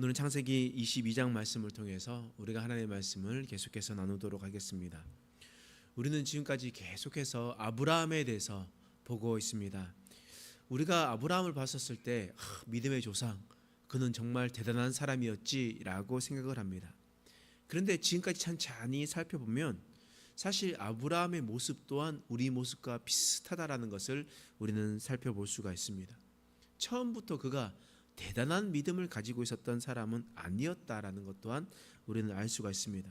오늘은 창세기 22장 말씀을 통해서 우리가 하나님의 말씀을 계속해서 나누도록 하겠습니다. 우리는 지금까지 계속해서 아브라함에 대해서 보고 있습니다. 우리가 아브라함을 봤었을 때 하, 믿음의 조상, 그는 정말 대단한 사람이었지라고 생각을 합니다. 그런데 지금까지 찬찬히 살펴보면 사실 아브라함의 모습 또한 우리 모습과 비슷하다라는 것을 우리는 살펴볼 수가 있습니다. 처음부터 그가 대단한 믿음을 가지고 있었던 사람은 아니었다라는 것 또한 우리는 알 수가 있습니다.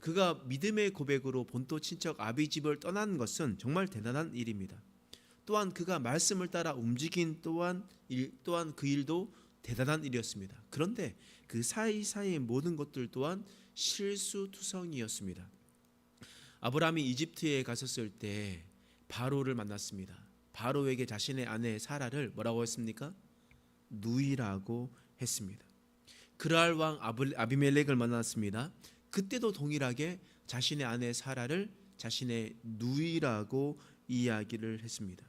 그가 믿음의 고백으로 본토 친척 아비 집을 떠난 것은 정말 대단한 일입니다. 또한 그가 말씀을 따라 움직인 또한 일, 또한 그 일도 대단한 일이었습니다. 그런데 그 사이사이의 모든 것들 또한 실수투성이었습니다. 아브라함이 이집트에 갔었을 때 바로를 만났습니다. 바로에게 자신의 아내 사라를 뭐라고 했습니까? 누이라고 했습니다. 그랄 왕 아비멜렉을 만났습니다. 그때도 동일하게 자신의 아내 사라를 자신의 누이라고 이야기를 했습니다.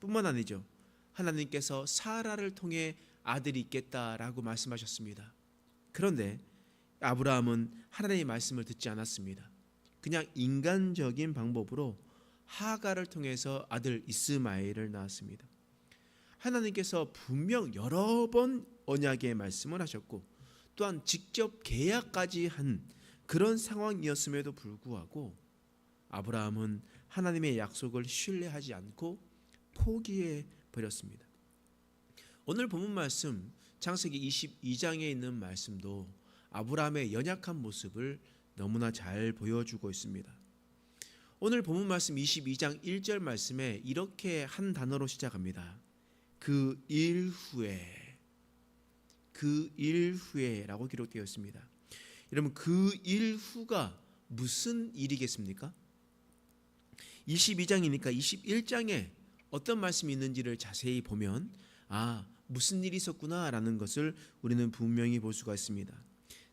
뿐만 아니죠. 하나님께서 사라를 통해 아들이 있겠다라고 말씀하셨습니다. 그런데 아브라함은 하나님의 말씀을 듣지 않았습니다. 그냥 인간적인 방법으로 하가를 통해서 아들 이스마엘을 낳았습니다. 하나님께서 분명 여러 번 언약의 말씀을 하셨고 또한 직접 계약까지 한 그런 상황이었음에도 불구하고 아브라함은 하나님의 약속을 신뢰하지 않고 포기해 버렸습니다. 오늘 본문 말씀 창세기 22장에 있는 말씀도 아브라함의 연약한 모습을 너무나 잘 보여주고 있습니다. 오늘 본문 말씀 22장 1절 말씀에 이렇게 한 단어로 시작합니다. 그 일 후에 그 일 후에라고 기록되어 있습니다. 여러분 그 일 후가 무슨 일이겠습니까? 22장이니까 21장에 어떤 말씀이 있는지를 자세히 보면 아 무슨 일이 있었구나라는 것을 우리는 분명히 볼 수가 있습니다.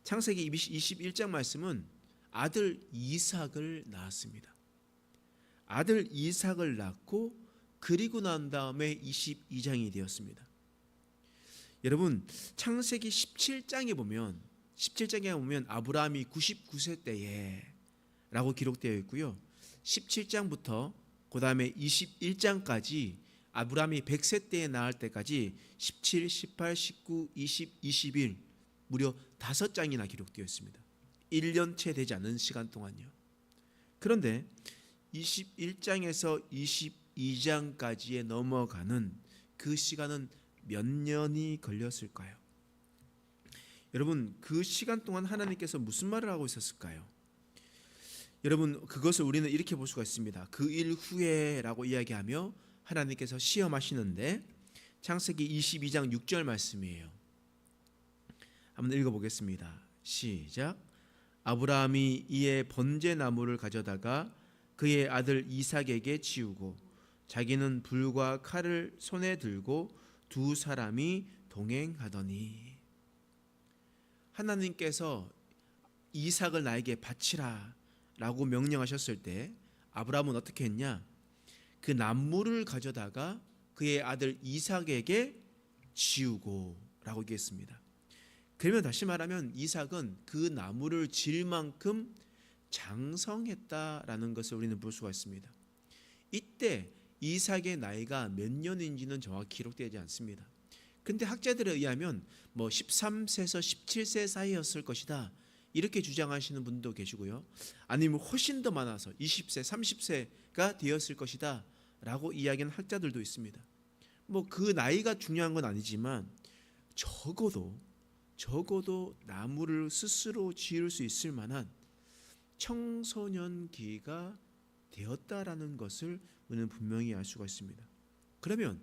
창세기 21장 말씀은 아들 이삭을 낳았습니다. 아들 이삭을 낳고 그리고 난 다음에 22장이 되었습니다. 여러분 창세기 17장에 보면 17장에 보면 아브라함이 99세 때에 라고 기록되어 있고요. 17장부터 그 다음에 21장까지 아브라함이 100세 때에 낳을 때까지 17, 18, 19, 20, 21 무려 다섯 장이나 기록되어 있습니다. 1년 채 되지 않은 시간 동안요. 그런데 21장에서 22장까지에 넘어가는 그 시간은 몇 년이 걸렸을까요? 여러분 그 시간 동안 하나님께서 무슨 말을 하고 있었을까요? 여러분 그것을 우리는 이렇게 볼 수가 있습니다. 그 일 후에라고 이야기하며 하나님께서 시험하시는데 창세기 22장 6절 말씀이에요. 한번 읽어 보겠습니다. 시작. 아브라함이 이에 번제 나무를 가져다가 그의 아들 이삭에게 치우고 자기는 불과 칼을 손에 들고 두 사람이 동행하더니 하나님께서 이삭을 나에게 바치라라고 명령하셨을 때 아브라함은 어떻게 했냐? 그 나무를 가져다가 그의 아들 이삭에게 지우고라고 얘기했습니다. 그러면 다시 말하면 이삭은 그 나무를 질 만큼 장성했다라는 것을 우리는 볼 수가 있습니다. 이때 이삭의 나이가 몇 년인지는 정확히 기록되지 않습니다. 근데 학자들에 의하면 뭐 13세에서 17세 사이였을 것이다. 이렇게 주장하시는 분도 계시고요. 아니면 훨씬 더 많아서 20세, 30세가 되었을 것이다. 라고 이야기하는 학자들도 있습니다. 뭐 그 나이가 중요한 건 아니지만 적어도 적어도 나무를 스스로 지을 수 있을 만한 청소년기가 되었다라는 것을 우리는 분명히 알 수가 있습니다. 그러면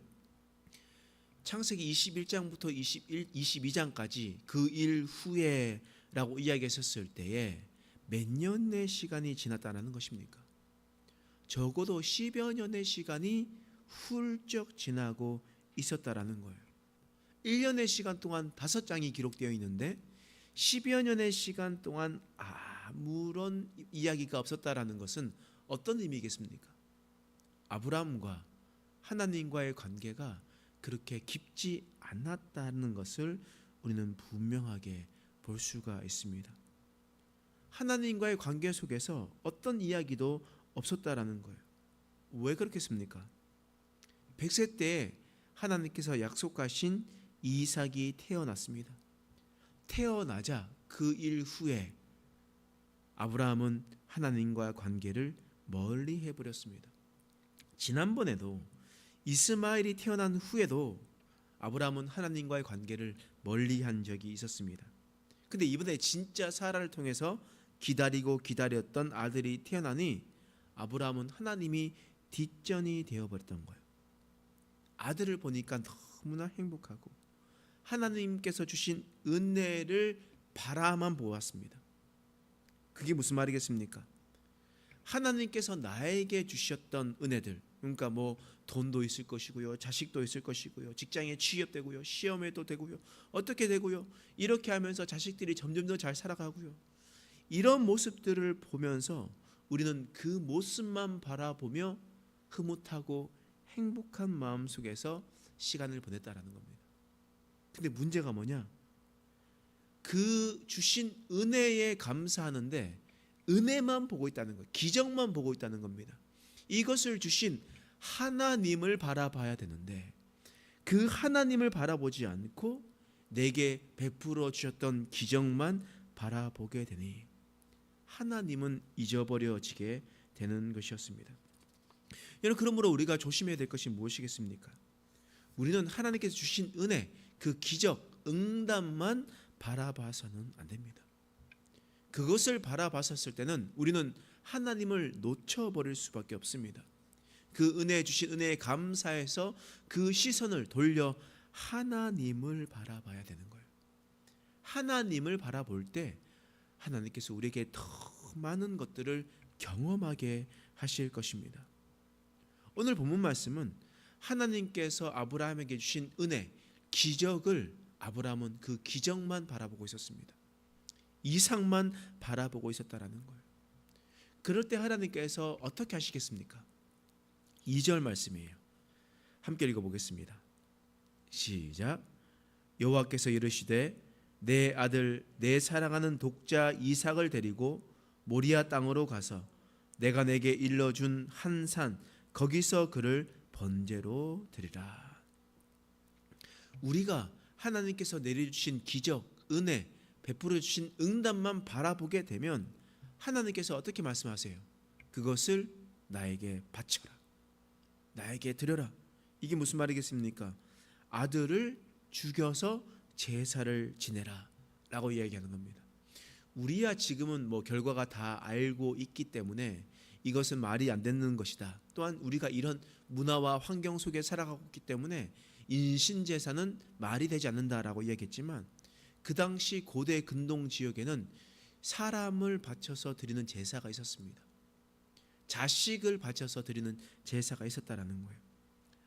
창세기 21장부터 21, 22장까지 그 일 후에라고 이야기했었을 때에 몇 년의 시간이 지났다는 것입니까? 적어도 10여 년의 시간이 훌쩍 지나고 있었다라는 거예요. 1년의 시간 동안 다섯 장이 기록되어 있는데 10여 년의 시간 동안 아무런 이야기가 없었다라는 것은 어떤 의미겠습니까? 아브라함과 하나님과의 관계가 그렇게 깊지 않았다는 것을 우리는 분명하게 볼 수가 있습니다. 하나님과의 관계 속에서 어떤 이야기도 없었다라는 거예요. 왜 그렇겠습니까? 100세 때 하나님께서 약속하신 이삭이 태어났습니다. 태어나자 그 일 후에 아브라함은 하나님과 관계를 멀리 해버렸습니다. 지난번에도 이스마엘이 태어난 후에도 아브라함은 하나님과의 관계를 멀리 한 적이 있었습니다. 근데 이번에 진짜 사라를 통해서 기다리고 기다렸던 아들이 태어나니 아브라함은 하나님이 뒷전이 되어버렸던 거예요. 아들을 보니까 너무나 행복하고 하나님께서 주신 은혜를 바라만 보았습니다. 그게 무슨 말이겠습니까? 하나님께서 나에게 주셨던 은혜들, 그러니까 뭐 돈도 있을 것이고요, 자식도 있을 것이고요, 직장에 취업되고요, 시험에도 되고요, 어떻게 되고요, 이렇게 하면서 자식들이 점점 더 잘 살아가고요. 이런 모습들을 보면서 우리는 그 모습만 바라보며 흐뭇하고 행복한 마음 속에서 시간을 보냈다라는 겁니다. 근데 문제가 뭐냐? 그 주신 은혜에 감사하는데 은혜만 보고 있다는 거예요. 기적만 보고 있다는 겁니다. 이것을 주신 하나님을 바라봐야 되는데 그 하나님을 바라보지 않고 내게 베풀어 주셨던 기적만 바라보게 되니 하나님은 잊어버려지게 되는 것이었습니다. 여러분 그러므로 우리가 조심해야 될 것이 무엇이겠습니까? 우리는 하나님께서 주신 은혜, 그 기적, 응답만 바라봐서는 안 됩니다. 그것을 바라봤었을 때는 우리는 하나님을 놓쳐버릴 수밖에 없습니다. 그 은혜 주신 은혜에 감사해서 그 시선을 돌려 하나님을 바라봐야 되는 거예요. 하나님을 바라볼 때 하나님께서 우리에게 더 많은 것들을 경험하게 하실 것입니다. 오늘 본문 말씀은 하나님께서 아브라함에게 주신 은혜, 기적을 아브라함은 그 기적만 바라보고 있었습니다. 이상만 바라보고 있었다라는 거예요. 그럴 때 하나님께서 어떻게 하시겠습니까? 2절 말씀이에요. 함께 읽어 보겠습니다. 시작. 여호와께서 이르시되 내 아들 내 사랑하는 독자 이삭을 데리고 모리아 땅으로 가서 내가 내게 일러 준 한 산 거기서 그를 번제로 드리라. 우리가 하나님께서 내려주신 기적, 은혜, 베풀어 주신 응답만 바라보게 되면 하나님께서 어떻게 말씀하세요? 그것을 나에게 바쳐라. 나에게 드려라. 이게 무슨 말이겠습니까? 아들을 죽여서 제사를 지내라. 라고 이야기하는 겁니다. 우리야 지금은 뭐 결과가 다 알고 있기 때문에 이것은 말이 안 되는 것이다. 또한 우리가 이런 문화와 환경 속에 살아가고 있기 때문에 인신 제사는 말이 되지 않는다라고 이야기했지만 그 당시 고대 근동 지역에는 사람을 바쳐서 드리는 제사가 있었습니다. 자식을 바쳐서 드리는 제사가 있었다라는 거예요.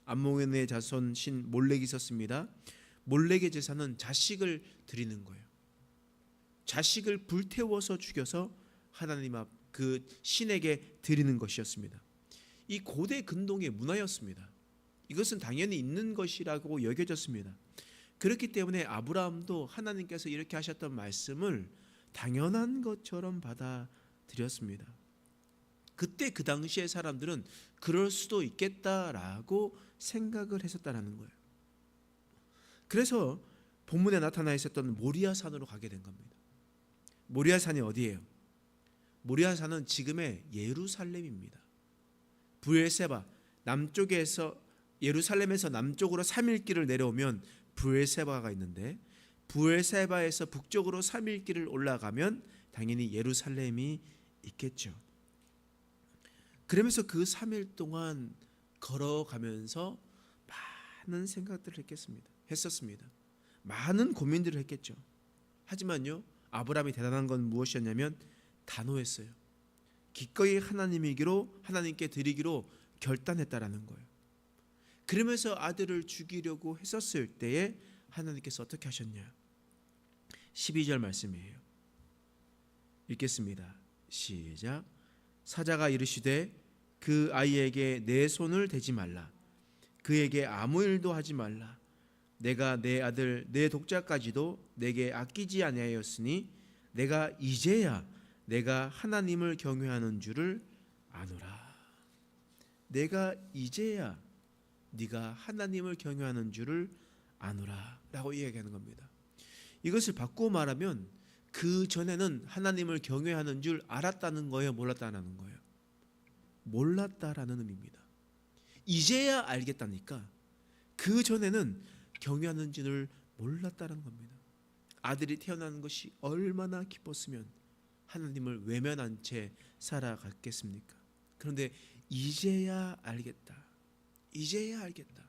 암몬의 자손 신 몰렉이 있었습니다. 몰렉의 제사는 자식을 드리는 거예요. 자식을 불태워서 죽여서 하나님 앞 그 신에게 드리는 것이었습니다. 이 고대 근동의 문화였습니다. 이것은 당연히 있는 것이라고 여겨졌습니다. 그렇기 때문에 아브라함도 하나님께서 이렇게 하셨던 말씀을 당연한 것처럼 받아들였습니다. 그때 그 당시의 사람들은 그럴 수도 있겠다라고 생각을 했었다라는 거예요. 그래서 본문에 나타나 있었던 모리아 산으로 가게 된 겁니다. 모리아 산이 어디예요? 모리아 산은 지금의 예루살렘입니다. 부엘세바 남쪽에서 예루살렘에서 남쪽으로 3일 길을 내려오면 부엘세바가 있는데 부엘세바에서 북쪽으로 3일 길을 올라가면 당연히 예루살렘이 있겠죠. 그러면서 그 3일 동안 걸어가면서 많은 생각들을 했겠습니다. 했었습니다. 많은 고민들을 했겠죠. 하지만요. 아브라함이 대단한 건 무엇이었냐면 단호했어요. 기꺼이 하나님이기로 하나님께 드리기로 결단했다라는 거예요. 그러면서 아들을 죽이려고 했었을 때에 하나님께서 어떻게 하셨냐? 12절 말씀이에요. 읽겠습니다. 시작. 사자가 이르시되 그 아이에게 내 손을 대지 말라. 그에게 아무 일도 하지 말라. 내가 내 아들 내 독자까지도 내게 아끼지 아니하였으니 내가 이제야 내가 하나님을 경외하는 줄을 아노라. 내가 이제야 네가 하나님을 경외하는 줄을 아노라라고 이야기하는 겁니다. 이것을 바꾸어 말하면 그 전에는 하나님을 경외하는 줄 알았다는 거예요, 몰랐다는 거예요. 몰랐다라는 의미입니다. 이제야 알겠다니까 그 전에는 경외하는 줄을 몰랐다는 겁니다. 아들이 태어나는 것이 얼마나 기뻤으면 하나님을 외면한 채 살아갔겠습니까? 그런데 이제야 알겠다. 이제야 알겠다.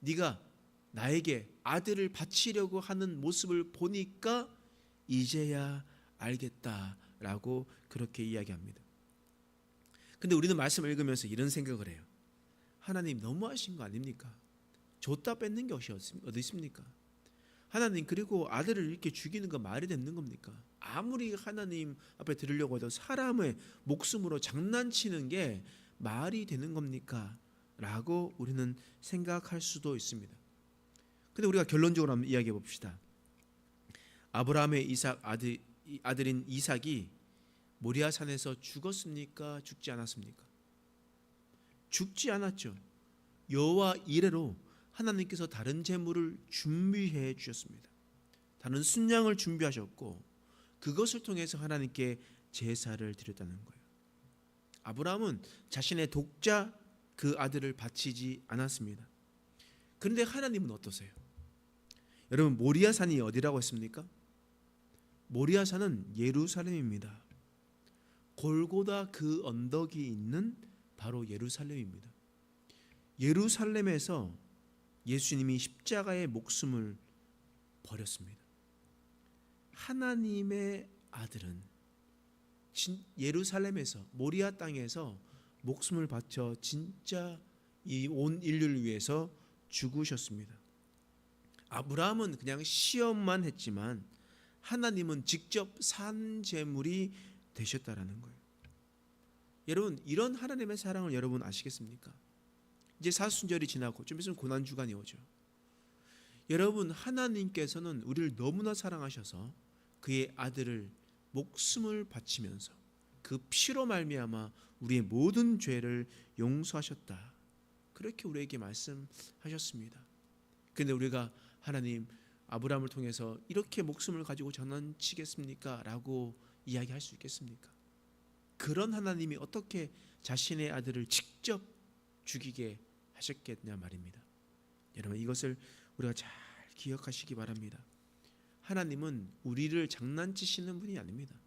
네가 나에게 아들을 바치려고 하는 모습을 보니까 이제야 알겠다라고 그렇게 이야기합니다. 근데 우리는 말씀을 읽으면서 이런 생각을 해요. 하나님 너무하신 거 아닙니까? 줬다 뺏는 게 어디 있습니까? 하나님 그리고 아들을 이렇게 죽이는 거 말이 되는 겁니까? 아무리 하나님 앞에 들으려고 해도 사람의 목숨으로 장난치는 게 말이 되는 겁니까? 라고 우리는 생각할 수도 있습니다. 근데 우리가 결론적으로 한번 이야기해 봅시다. 아브라함의 이삭 아들 아들인 이삭이 모리아 산에서 죽었습니까? 죽지 않았습니까? 죽지 않았죠. 여호와 이래로 하나님께서 다른 제물을 준비해 주셨습니다. 다른 순양을 준비하셨고 그것을 통해서 하나님께 제사를 드렸다는 거예요. 아브라함은 자신의 독자 그 아들을 바치지 않았습니다. 그런데 하나님은 어떠세요? 여러분 모리아 산이 어디라고 했습니까? 모리아 산은 예루살렘입니다. 골고다 그 언덕이 있는 바로 예루살렘입니다. 예루살렘에서 예수님이 십자가의 목숨을 버렸습니다. 하나님의 아들은 진- 예루살렘에서 모리아 땅에서 목숨을 바쳐 진짜 이 온 인류를 위해서 죽으셨습니다. 아브라함은 그냥 시험만 했지만 하나님은 직접 산 제물이 되셨다라는 거예요. 여러분 이런 하나님의 사랑을 여러분 아시겠습니까? 이제 사순절이 지나고 좀 있으면 고난 주간이 오죠. 여러분 하나님께서는 우리를 너무나 사랑하셔서 그의 아들을 목숨을 바치면서 그 피로 말미암아 우리의 모든 죄를 용서하셨다. 그렇게 우리에게 말씀하셨습니다. 근데 우리가 하나님 아브라함을 통해서 이렇게 목숨을 가지고 장난치겠습니까? 라고 이야기할 수 있겠습니까? 그런 하나님이 어떻게 자신의 아들을 직접 죽이게 하셨겠냐 말입니다. 여러분 이것을 우리가 잘 기억하시기 바랍니다. 하나님은 우리를 장난치시는 분이 아닙니다.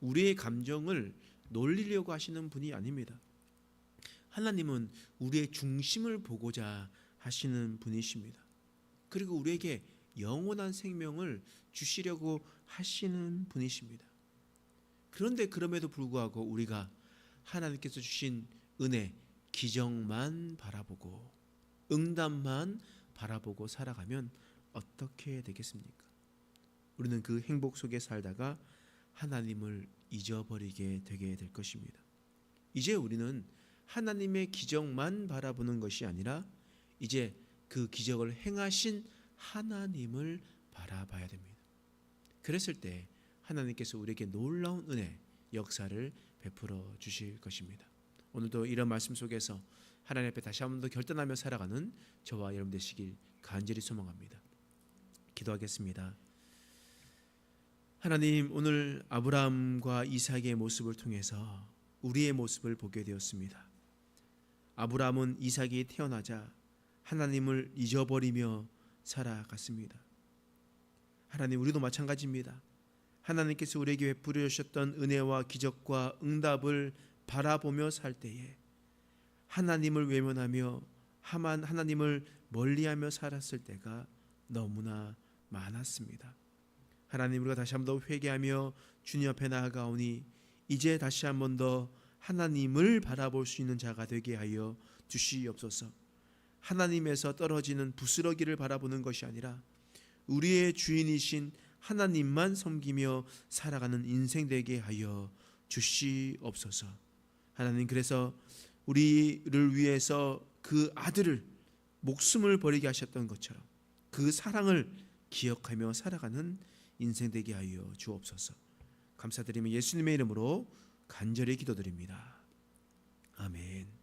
우리의 감정을 놀리려고 하시는 분이 아닙니다. 하나님은 우리의 중심을 보고자 하시는 분이십니다. 그리고 우리에게 영원한 생명을 주시려고 하시는 분이십니다. 그런데 그럼에도 불구하고 우리가 하나님께서 주신 은혜, 기적만 바라보고 응답만 바라보고 살아가면 어떻게 되겠습니까? 우리는 그 행복 속에 살다가 하나님을 잊어버리게 되게 될 것입니다. 이제 우리는 하나님의 기적만 바라보는 것이 아니라 이제 그 기적을 행하신 하나님을 바라봐야 됩니다. 그랬을 때 하나님께서 우리에게 놀라운 은혜, 역사를 베풀어 주실 것입니다. 오늘도 이런 말씀 속에서 하나님 앞에 다시 한 번 더 결단하며 살아가는 저와 여러분 되시길 간절히 소망합니다. 기도하겠습니다. 하나님 오늘 아브라함과 이삭의 모습을 통해서 우리의 모습을 보게 되었습니다. 아브라함은 이삭이 태어나자 하나님을 잊어버리며 살아갔습니다. 하나님 우리도 마찬가지입니다. 하나님께서 우리에게 베풀어 주셨던 은혜와 기적과 응답을 바라보며 살 때에 하나님을 외면하며 하만 하나님을 멀리하며 살았을 때가 너무나 많았습니다. 하나님 우리가 다시 한번 더 회개하며 주님 앞에 나아가오니 이제 다시 한번 더 하나님을 바라볼 수 있는 자가 되게 하여 주시옵소서. 하나님에서 떨어지는 부스러기를 바라보는 것이 아니라 우리의 주인이신 하나님만 섬기며 살아가는 인생 되게 하여 주시옵소서. 하나님 그래서 우리를 위해서 그 아들을 목숨을 버리게 하셨던 것처럼 그 사랑을 기억하며 살아가는 인생 되게 하여 주옵소서. 감사드리며 예수님의 이름으로 간절히 기도드립니다. 아멘.